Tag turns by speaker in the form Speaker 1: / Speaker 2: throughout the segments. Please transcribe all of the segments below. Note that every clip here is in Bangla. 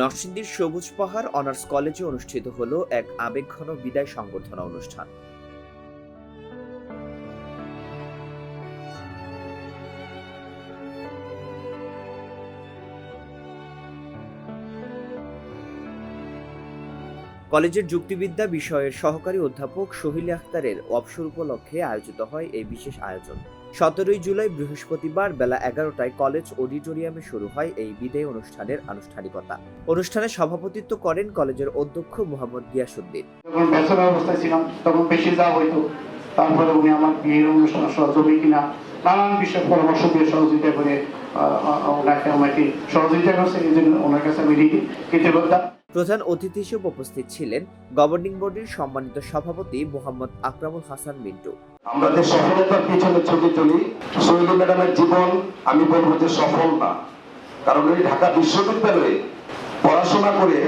Speaker 1: নরসিংদীর সবুজ পাহাড় অনার্স কলেজে অনুষ্ঠিত হলো এক আবেগঘন বিদায় সংবর্ধনা অনুষ্ঠান। কলেজের যুক্তিবিদ্যা বিষয়ের সহকারী অধ্যাপক সোহিল আখতারের অবসর উপলক্ষে আয়োজিত হয় এই বিশেষ আয়োজন। সতেরোই জুলাই বৃহস্পতিবার বেলা এগারোটায় কলেজ অডিটোরিয়ামে শুরু হয় এই বিদায় অনুষ্ঠানের আনুষ্ঠানিকতা। অনুষ্ঠানে সভাপতিত্ব করেন কলেজের অধ্যক্ষ মোহাম্মদ গিয়াসুদ্দিন
Speaker 2: যখন ব্যাচেলার অবস্থায় ছিলাম, তখন বেশি যাওয়া হইতো, তারপরে উনি আমার বিয়ের অনুষ্ঠান সহযোগী কিনা, নানান বিষয়ে পরামর্শ দিয়ে সহযোগিতা করে ওনাকে আমাকে সহযোগিতা করছে, এই জন্য ওনার কাছে আমি কৃতজ্ঞতা।
Speaker 1: প্রধান অতিথি হিসেবে উপস্থিত ছিলেন গভর্নিং বডির সম্মানিত সভাপতি মোহাম্মদ আকরামুল হাসান মিন্টু।
Speaker 3: সফলতার পিছনে ছবি তুলি ম্যাডামের জীবন, আমি বলব যে সফল না। কারণ এই ঢাকা বিশ্ববিদ্যালয়ে পড়াশোনা করে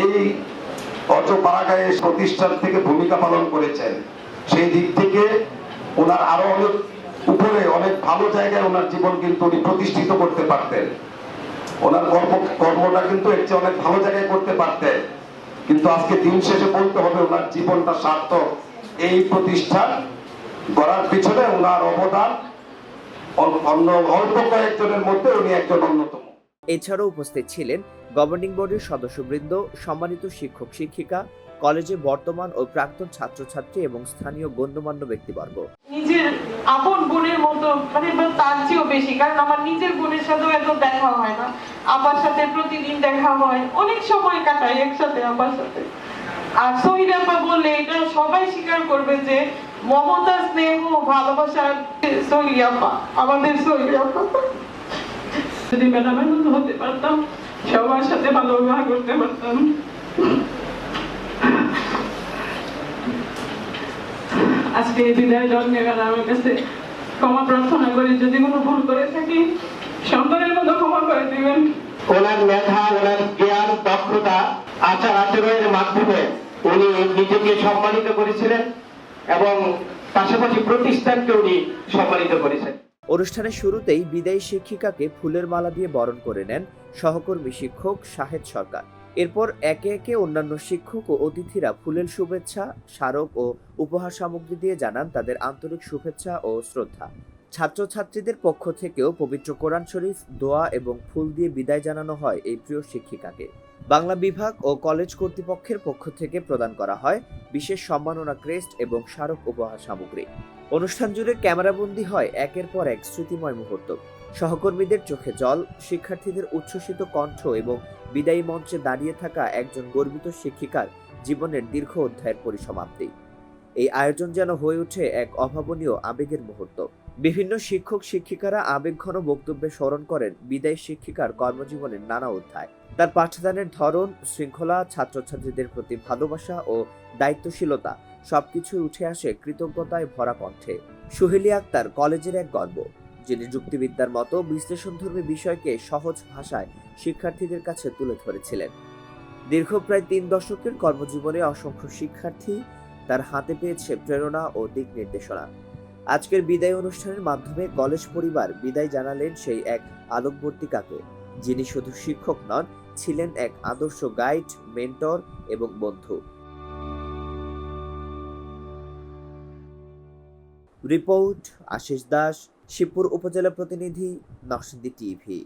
Speaker 3: এই পাড়াগায়ে প্রতিষ্ঠান থেকে ভূমিকা পালন করেছেন। সেই দিক থেকে ওনার আরও অনেক উপরে, অনেক ভালো জায়গায় ওনার জীবন কিন্তু উনি প্রতিষ্ঠিত করতে পারতেন। ওনার কর্ম কর্মটা কিন্তু এর চেয়ে অনেক ভালো জায়গায় করতে পারতেন। কিন্তু আজকে দিন শেষে বলতে হবে ওনার জীবনটা সার্থক। এই প্রতিষ্ঠান গড়ার পিছনে ওনার অবদান অন্য অল্প কয়েকজনের মধ্যে উনি একজন অন্যতম।
Speaker 1: এছাড়াও উপস্থিত ছিলেন গভর্নিং বডির সদস্যবৃন্দ সম্মানিত শিক্ষক শিক্ষিকা কলেজে বর্তমান ও প্রাক্তন ছাত্রছাত্রী এবং স্থানীয় গণ্যমান্য ব্যক্তিবর্গ।
Speaker 4: নিজের আপন বোনের মতো মানে তার চেয়েও বেশি, কারণ আমার নিজের বোনের সাথেও এত দেখা হয় না। আপার সাথে প্রতিদিন দেখা হয়, অনেক সময় কাটাই একসাথে আপার সাথে। আর সহিদ আপা বললে, এটা সবাই স্বীকার করবে যে মমতা, স্নেহ ভালোবাসার সহি আপা আমাদের সহি আপা যদি ম্যাডামের মতো হতে পারতাম, সবার সাথে ভালো ব্যবহার করতে পারতাম। আজকে এই বিদায় জন্মে গেলে আমার কাছে। ক্ষমা প্রার্থনা করি যদি কোনো ভুল করে থাকি সন্তানের মতো ক্ষমা করে দিবেন।
Speaker 5: ওনার মেধা ওনার জ্ঞান দক্ষতা আচার আচরণের মাধ্যমে উনি নিজেকে সম্মানিত করেছিলেন এবং পাশাপাশি প্রতিষ্ঠানকে উনি সম্মানিত করেছেন।
Speaker 1: অনুষ্ঠানের শুরুতেই বিদায়ী শিক্ষিকাকে ফুলের মালা দিয়ে বরণ করে নেন সহকর্মী শিক্ষক শাহেদ সরকার। এরপর একে একে অন্যান্য শিক্ষক ও অতিথিরা ফুলের শুভেচ্ছা, স্মারক ও উপহার সামগ্রী দিয়ে জানান তাদের আন্তরিক শুভেচ্ছা ও শ্রদ্ধা। ছাত্রছাত্রীদের পক্ষ থেকেও পবিত্র কোরআন শরীফ, দোয়া এবং ফুল দিয়ে বিদায় জানানো হয় এই প্রিয় শিক্ষিকাকে। বাংলা বিভাগ ও কলেজ কর্তৃপক্ষের পক্ষ থেকে প্রদান করা হয় বিশেষ সম্মাননা ক্রেস্ট এবং স্মারক উপহার সামগ্রী। অনুষ্ঠান জুড়ে ক্যামেরাবন্দি হয় একের পর এক স্মৃতিময় মুহূর্ত। সহকর্মীদের চোখে জল, শিক্ষার্থীদের উচ্ছ্বসিত কণ্ঠ এবং বিদায়ী মঞ্চে দাঁড়িয়ে থাকা একজন গর্বিত শিক্ষিকার জীবনের দীর্ঘ অধ্যায়ের পরিসমাপ্তি। এই আয়োজন যেন হয়ে ওঠে এক অভাবনীয় আবেগের মুহূর্ত। বিভিন্ন শিক্ষক শিক্ষিকারা আবেগঘন বক্তব্যে স্মরণ করেন বিদায়ী শিক্ষিকার কর্মজীবনের নানা অধ্যায়। তার পাঠদানের ধরন, শৃঙ্খলা, ছাত্রছাত্রীদের প্রতি ভালোবাসা ও দায়িত্বশীলতা সবকিছু উঠে আসে কৃতজ্ঞতায় ভরা কণ্ঠে। সুহেলি আক্তার, কলেজের এক গর্ব যিনি যুক্তিবিদ্যার মতো বিশ্লেষণধর্মী বিষয়কে সহজ ভাষায় শিক্ষার্থীদের কাছে তুলে ধরেছিলেন। দীর্ঘ প্রায় তিন দশকের কর্মজীবনে অসংখ্য শিক্ষার্থী তার হাতে পেয়েছে প্রেরণা ও দিক নির্দেশনা। আজকের বিদায় অনুষ্ঠানের মাধ্যমে কলেজ পরিবার বিদায় জানালেন সেই এক আলোকবর্তিকাকে, যিনি শুধু শিক্ষক নন, ছিলেন এক আদর্শ গাইড, মেন্টর এবং বন্ধু। রিপোর্ট, আশিস দাস। শিবপুর উপজেলা প্রতিনিধি নকশিন্দি টিভি।